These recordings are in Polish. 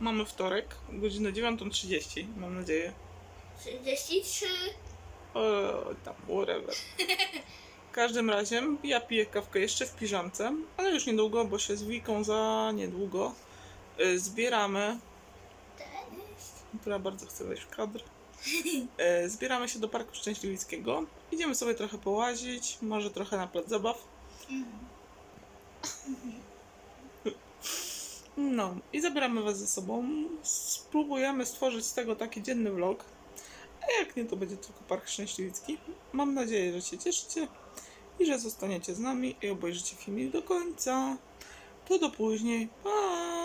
Mamy wtorek, godzinę 9.30, mam nadzieję. 33. O, tam, whatever. W każdym razie ja piję kawkę jeszcze w piżamce, ale już niedługo, bo się z Wiką za niedługo y, zbieramy. Która bardzo chce wejść w kadr. Y, Zbieramy się do Parku Szczęśliwickiego. Idziemy sobie trochę połazić, może trochę na plac zabaw. No i zabieramy Was ze sobą. Spróbujemy stworzyć z tego taki dzienny vlog. A jak nie, to będzie tylko Park Szczęśliwicki. Mam nadzieję, że się cieszycie i że zostaniecie z nami i obejrzycie filmik do końca. To do później. Pa!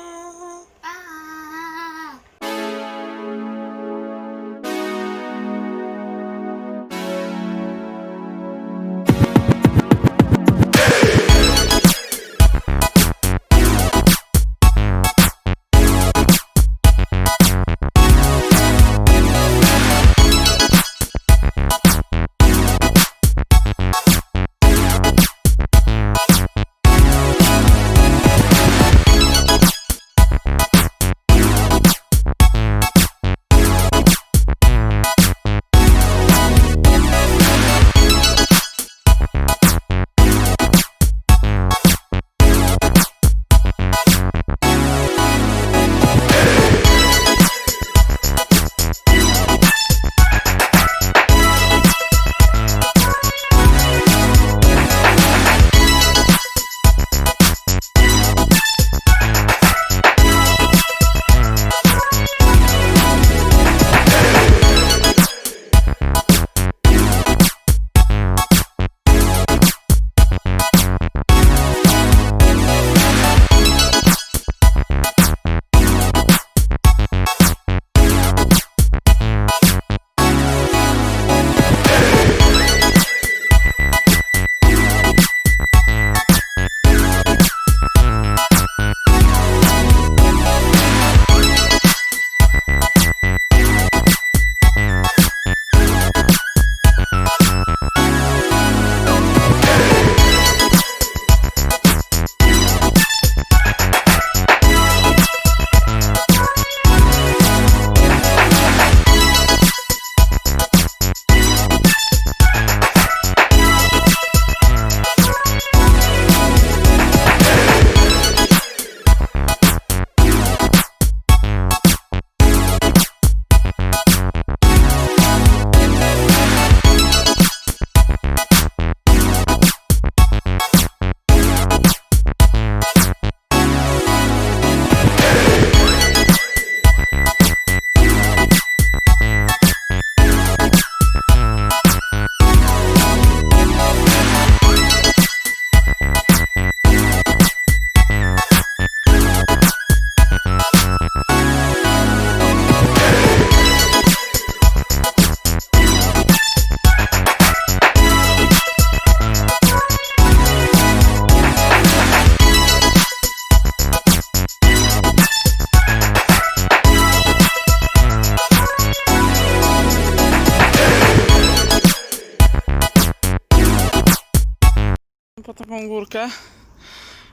Taką górkę.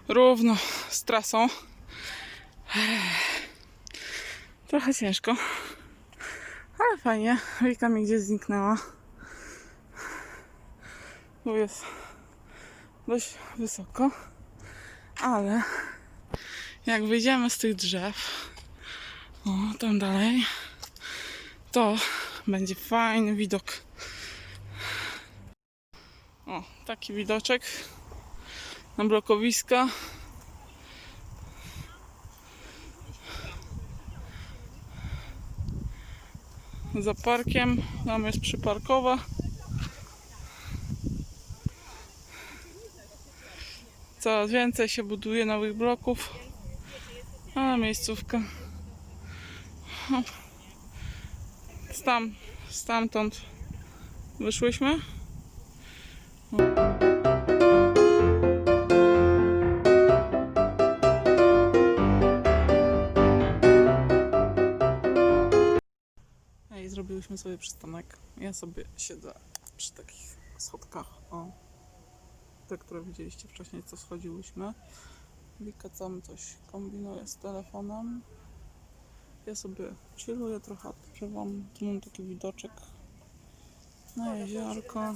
Równo z trasą. Trochę ciężko. Ale fajnie. Wika mi gdzieś zniknęła. Tu jest dość wysoko. Ale jak wyjdziemy z tych drzew, o tam dalej, to będzie fajny widok. O, taki widoczek na blokowiska. Za parkiem tam jest przyparkowa. Coraz więcej się buduje nowych bloków. A miejscówka. Stam, stamtąd wyszłyśmy. Sobie przystanek. Ja sobie siedzę przy takich schodkach. O. Te, które widzieliście wcześniej, co schodziłyśmy. Wika tam coś kombinuje z telefonem. Ja sobie chilluję trochę, odpoczywam. Tu mam taki widoczek na jeziorko.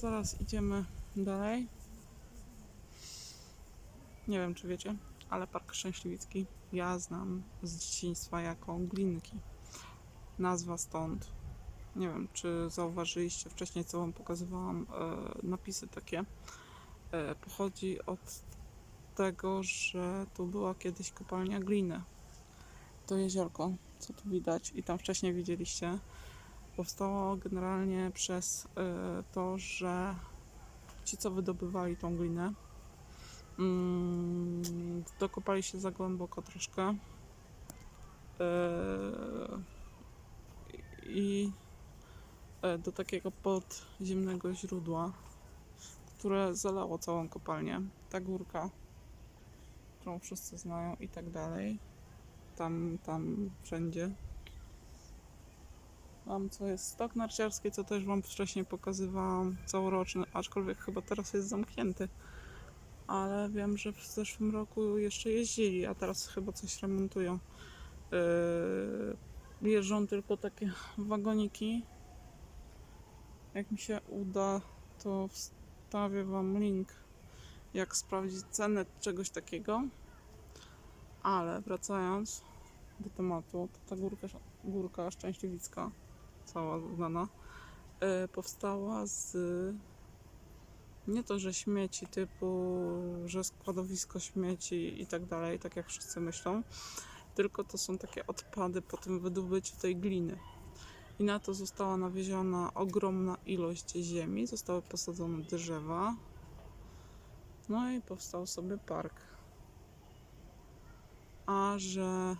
Zaraz idziemy dalej. Nie wiem, czy wiecie, ale Park Szczęśliwicki ja znam z dzieciństwa jako Glinki. Nazwa stąd. Nie wiem, czy zauważyliście wcześniej, co Wam pokazywałam, e, napisy takie. E, pochodzi od tego, że tu była kiedyś kopalnia gliny. To jeziorko, co tu widać i tam wcześniej widzieliście, powstało generalnie przez e, to, że ci, co wydobywali tą glinę, mm, dokopali się za głęboko troszkę. E, I e, do takiego podziemnego źródła, które zalało całą kopalnię. Ta górka, którą wszyscy znają i tak dalej. Tam, tam, wszędzie. Mam co jest stok narciarski, co też Wam wcześniej pokazywałam, całoroczny, aczkolwiek chyba teraz jest zamknięty. Ale wiem, że w zeszłym roku jeszcze jeździli, a teraz chyba coś remontują. Yy, jeżdżą tylko takie wagoniki. Jak mi się uda, to wstawię Wam link, jak sprawdzić cenę czegoś takiego. Ale wracając do tematu, to ta górka, górka szczęśliwicka, cała znana, e, powstała z nie to, że śmieci typu, że składowisko śmieci i tak dalej, tak jak wszyscy myślą, tylko to są takie odpady po tym wydobyciu tej gliny. I na to została nawieziona ogromna ilość ziemi, zostały posadzone drzewa, no i powstał sobie park. A że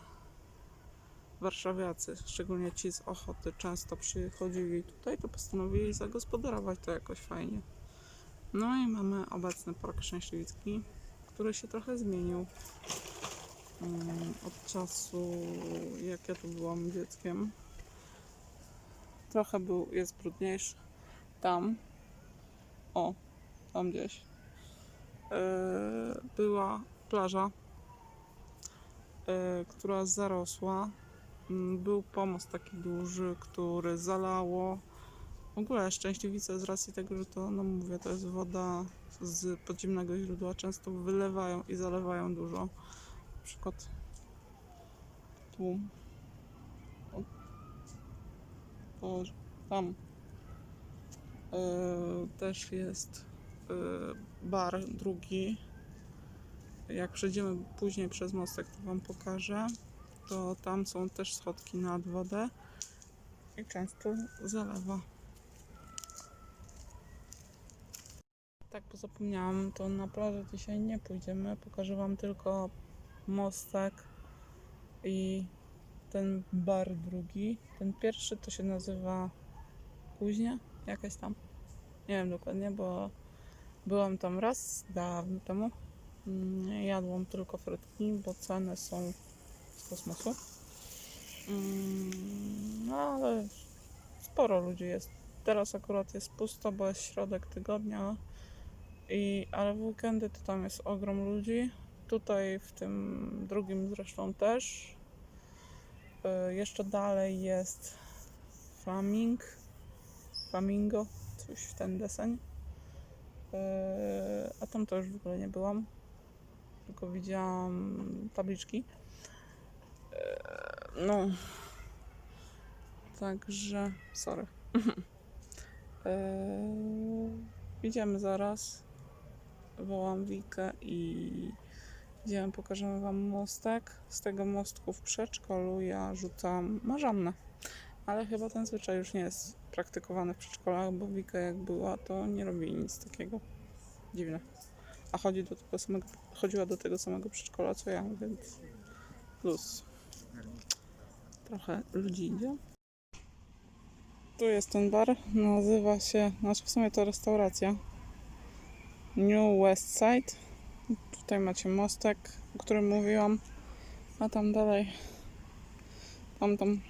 warszawiacy, szczególnie ci z Ochoty, często przychodzili tutaj, to postanowili zagospodarować to jakoś fajnie. No i mamy obecny Park Szczęśliwicki, który się trochę zmienił od czasu, jak ja tu byłam dzieckiem. Trochę był, jest brudniejszy. Tam, o, tam gdzieś, yy, była plaża, yy, która zarosła. Mm, Był pomost taki duży, który zalało. W ogóle Szczęśliwice z racji tego, że to, no mówię, to jest woda z podziemnego źródła, często wylewają i zalewają dużo. Przykład tu. O, Boże, tam. Yy, też jest yy, bar drugi. Jak przejdziemy później przez mostek, to Wam pokażę. To tam są też schodki nad wodę i często zalewa. Tak, bo zapomniałam, to na plażę dzisiaj nie pójdziemy. Pokażę Wam tylko mostek i ten bar drugi. Ten pierwszy to się nazywa Kuźnia, jakaś tam. Nie wiem dokładnie, bo byłam tam raz dawno temu. Mm, Jadłam tylko frytki, bo ceny są z kosmosu. No ale sporo ludzi jest. Teraz akurat jest pusto, bo jest środek tygodnia. I, ale w weekendy to tam jest ogrom ludzi. Tutaj w tym drugim zresztą też. Y, Jeszcze dalej jest Flaming. Flamingo, coś w ten deseń. Y, A tam to już w ogóle nie byłam. Tylko widziałam tabliczki. Y, No. Także, sorry. Idziemy zaraz. Wołam Wikę i idziemy, pokażemy Wam mostek. Z tego mostku w przedszkolu ja rzucam marzannę. Ale chyba ten zwyczaj już nie jest praktykowany w przedszkolach, bo Wika jak była, to nie robi nic takiego. Dziwne. A chodzi do tego samego, chodziła do tego samego przedszkola co ja, więc plus. Trochę ludzi idzie. Tu jest ten bar, nazywa się, znaczy w sumie to restauracja New West Side. Tutaj macie mostek, o którym mówiłam, a tam dalej, tam tam.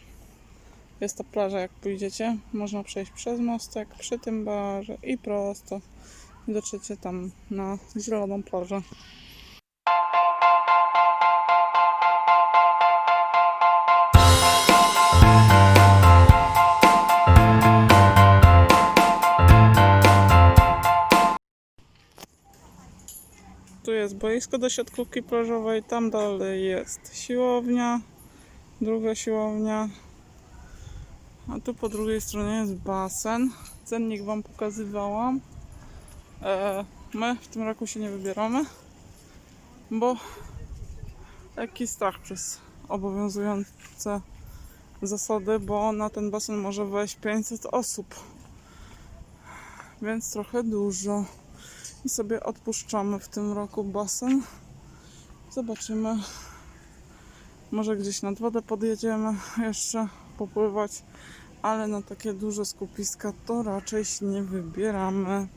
Jest ta plaża, jak pójdziecie, można przejść przez mostek, przy tym barze i prosto. Dotrzecie tam na zieloną plażę. Jest boisko do siatkówki plażowej, tam dalej jest siłownia, druga siłownia, a tu po drugiej stronie jest basen. Cennik Wam pokazywałam. E, my w tym roku się nie wybieramy, bo lekki strach przez obowiązujące zasady, bo na ten basen może wejść 500 osób, więc trochę dużo. I sobie odpuszczamy w tym roku basen. Zobaczymy. Może gdzieś nad wodę podjedziemy jeszcze popływać, ale na takie duże skupiska to raczej się nie wybieramy.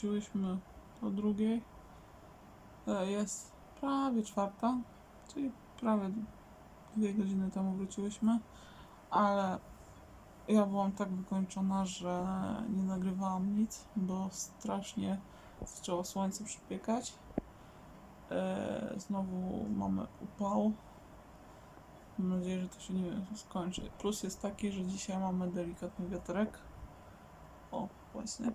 Wróciłyśmy o drugiej. E, Jest prawie czwarta, czyli prawie dwie godziny temu wróciłyśmy, ale ja byłam tak wykończona, że nie nagrywałam nic, bo strasznie zaczęło słońce przypiekać. E, Znowu mamy upał. Mam nadzieję, że to się nie skończy. Plus jest taki, że dzisiaj mamy delikatny wiaterek. O, właśnie.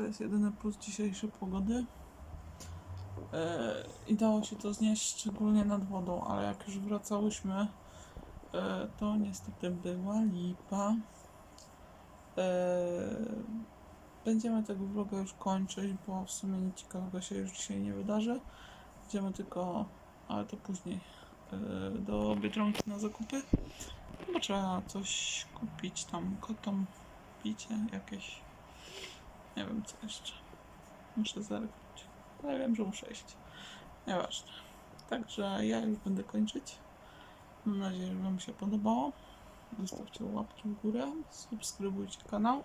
To jest jedyny plus dzisiejszej pogody. E, I dało się to znieść szczególnie nad wodą, ale jak już wracałyśmy, e, to niestety była lipa. E, Będziemy tego vloga już kończyć, bo w sumie nic ciekawego się już dzisiaj nie wydarzy. Idziemy tylko, ale to później, do Biedronki na zakupy. Bo trzeba coś kupić tam kotom, picie jakieś. Nie wiem co jeszcze. Muszę zerknąć. Ale wiem, że muszę iść. Nieważne. Także ja już będę kończyć. Mam nadzieję, że Wam się podobało. Zostawcie łapki w górę, subskrybujcie kanał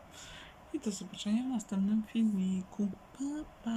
i do zobaczenia w następnym filmiku. Pa, pa!